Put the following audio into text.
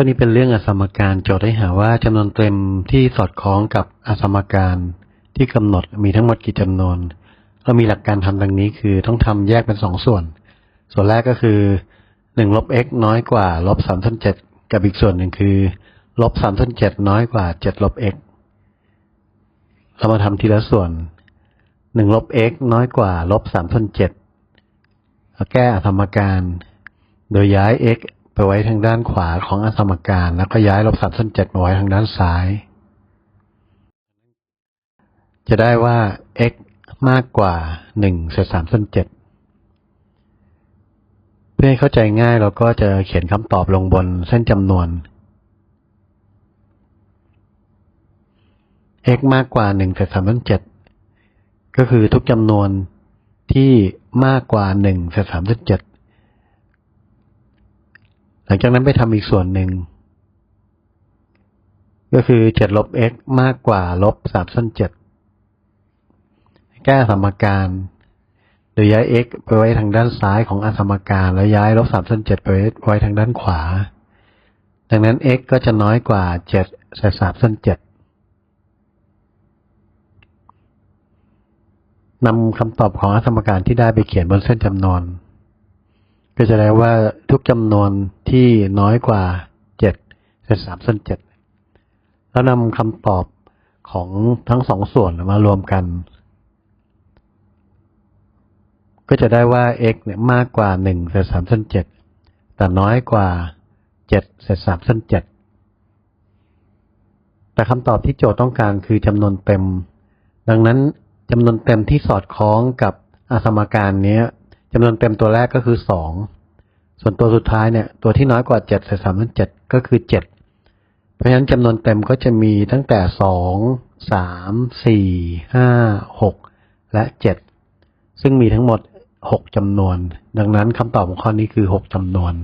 ข้อนี้เป็นเรื่องอสมการโจทย์ให้หาว่าจำนวนเต็มที่สอดคล้องกับอสมการที่กำหนดมีทั้งหมดกี่จำนวน เรามีหลักการทำดังนี้คือต้องทำแยกเป็นสองส่วน ส่วนแรกก็คือหนึ่งลบ x น้อยกว่าลบสามส่วนเจ็ดกับอีกส่วนหนึ่งคือลบสามส่วนเจ็ดน้อยกว่าเจ็ดลบ x เรามาทำทีละส่วนหนึ่งลบ x น้อยกว่าลบสามส่วนเจ็ดแก้อสมการ โดยย้าย x ไปไว้ทางด้านขวาของอสมการ แล้วก็ย้ายลบสามส่วนเจ็ดมาไว้ทางด้านซ้าย จะได้ว่า x มากกว่าหนึ่งเศษสามส่วนเจ็ดเพื่อให้เข้าใจง่ายเราก็จะเขียนคำตอบลงบนเส้นจำนวน x มากกว่าหนึ่งเศษสามส่วนเจ็ดก็คือทุกจำนวนที่มากกว่าหนึ่งเศษสามส่วนเจ็ด หลังจากนั้นไปทำอีกส่วนหนึ่ง ก็คือเจ็ดลบ x มากกว่าลบสามส่วนเจ็ดแก้สมการโดยย้าย x ไปไว้ทางด้านซ้ายของอสมการ แล้วย้ายลบสามส่วนเจ็ดไปไว้ทางด้านขวา ดังนั้น x ก็จะน้อยกว่าเจ็ดเศษสามส่วนเจ็ดนำคำตอบของอสมการที่ได้ไปเขียนบนเส้นจำนวน ก็จะได้ว่าทุกจำนวน ที่น้อยกว่าเจ็ดเศษสามส่วนเจ็ดแล้วนำคำตอบของทั้งสองส่วนมารวมกัน ก็จะได้ว่า x เนี่ยมากกว่าหนึ่งเศษสามส่วนเจ็ดแต่น้อยกว่าเจ็ดเศษสามส่วนเจ็ดแต่คำตอบที่โจทย์ต้องการคือจำนวนเต็ม ดังนั้นจำนวนเต็มที่สอดคล้องกับอสมการนี้จำนวนเต็มตัวแรกก็คือสอง ส่วนตัวสุดท้ายเนี่ยตัวที่น้อยกว่าเจ็ดเศษสามส่วนเจ็ดก็คือเจ็ดเพราะฉะนั้นจำนวนเต็มก็จะมีตั้งแต่สองสามสี่ห้าหกและเจ็ดซึ่งมีทั้งหมดหกจำนวน ดังนั้นคำตอบของข้อนี้คือหกจำนวน